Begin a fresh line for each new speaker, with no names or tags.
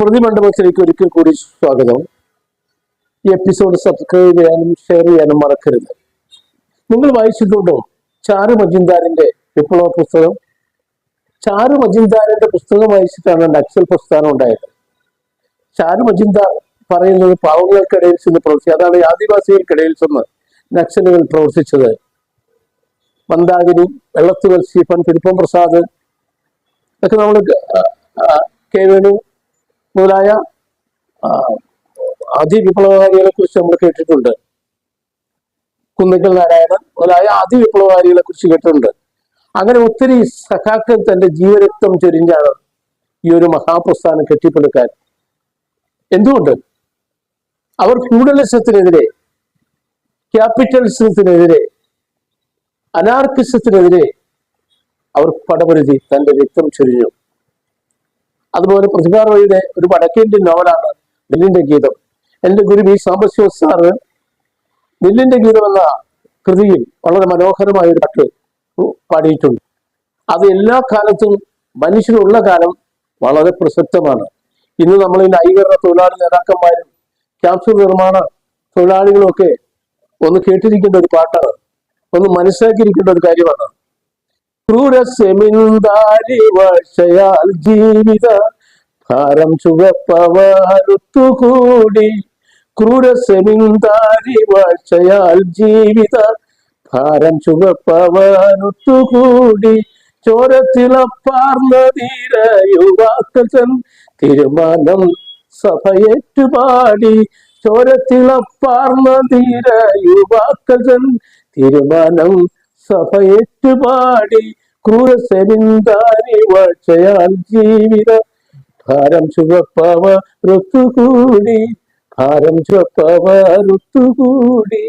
പ്രതിമണ്ഡപത്തിലേക്ക് ഒരിക്കൽ കൂടി സ്വാഗതം. ഈ എപ്പിസോഡ് സബ്സ്ക്രൈബ് ചെയ്യാനും ഷെയർ ചെയ്യാനും മറക്കരുത്. നിങ്ങൾ വായിച്ചിട്ടുണ്ടോ? ചാരു മജിന്ദാരിന്റെ വിപ്ലവ പുസ്തകം? ചാരു മജിന്ദാരിന്റെ പുസ്തകം വായിച്ചിട്ടാണ് നക്സൽ പ്രസ്ഥാനം ഉണ്ടായത്. ചാരു മജുംദാർ പറയുന്നത് പാവങ്ങൾക്കിടയിൽ ചെന്ന് പ്രവർത്തിച്ചു അതാണ് ആദിവാസികൾക്കിടയിൽ ചെന്ന് നക്സലുകൾ പ്രവർത്തിച്ചത്. മന്ദാകിനി വെള്ളത്തുവൽ സ്റ്റീഫൻ തിരുപ്പം പ്രസാദ് ഒക്കെ നമ്മൾ കെ വേണു മുതലായ അതിവിപ്ലവകാരികളെ കുറിച്ച് നമ്മൾ കേട്ടിട്ടുണ്ട്. കുന്നിക്കൽ നാരായണൻ മുതലായ അതിവിപ്ലവകാരികളെ കുറിച്ച് കേട്ടിട്ടുണ്ട്. അങ്ങനെ ഒത്തിരി സഖാക്കൾ തന്റെ ജീവരക്തം ചൊരിഞ്ഞാണ് ഈ ഒരു മഹാപ്രസ്ഥാനം കെട്ടിപ്പടുക്കാൻ. എന്തുകൊണ്ട്? അവർ ഫ്യൂഡലിസത്തിനെതിരെ ക്യാപിറ്റലിസത്തിനെതിരെ അനാർക്കിസത്തിനെതിരെ അവർ പടപരുതി തന്റെ രക്തം ചൊരിഞ്ഞു. അതുപോലെ പ്രതിഭാ റോയിയുടെ ഒരു വടക്കേന്ത്യൻ നോവലാണ് നെല്ലിന്റെ ഗീതം. എന്റെ ഗുരു വി. സാംബശിവ സാറ് നെല്ലിന്റെ ഗീതം എന്ന കൃതിയിൽ വളരെ മനോഹരമായ ഒരു പാട്ട് പാടിയിട്ടുണ്ട്. അത് എല്ലാ കാലത്തും മനുഷ്യനുള്ള കാലം വളരെ പ്രസക്തമാണ്. ഇന്ന് നമ്മൾ ഈ നൈകരണ തൊഴിലാളി നേതാക്കന്മാരും ക്യാപ്സൂൾ നിർമ്മാണ തൊഴിലാളികളും ഒക്കെ ഒന്ന് കേട്ടിരിക്കേണ്ട ഒരു പാട്ടാണ്. ഒന്ന് മനസ്സിലാക്കിയിരിക്കേണ്ട ഒരു കാര്യമാണ്. ക്രൂരസെമിന്താരി വർഷയാൽ ജീവിത ഭാരം ചുവപ്പവരുത്തുകൂടി ക്രൂരസെമിന്താരി ഭാഷയാൽ ജീവിത ഭാരം ചുവപ്പവരുത്തുകൂടി ചോരത്തിളപ്പാർന്ന ധീര യുവാക്കൾ തീരുമാനം സഭയേറ്റുപാടി. ചോരത്തിളപ്പാർന്ന തീരുമാനം സഭയേറ്റുപാടി ക്രൂരസെരിന്താരി വാഴ്ചയാൽ ജീവിത. ഭാരം ചുവപ്പവ ഋത്തുകൂടി ഭാരം ചുവപ്പവ ഋത്തുകൂടി.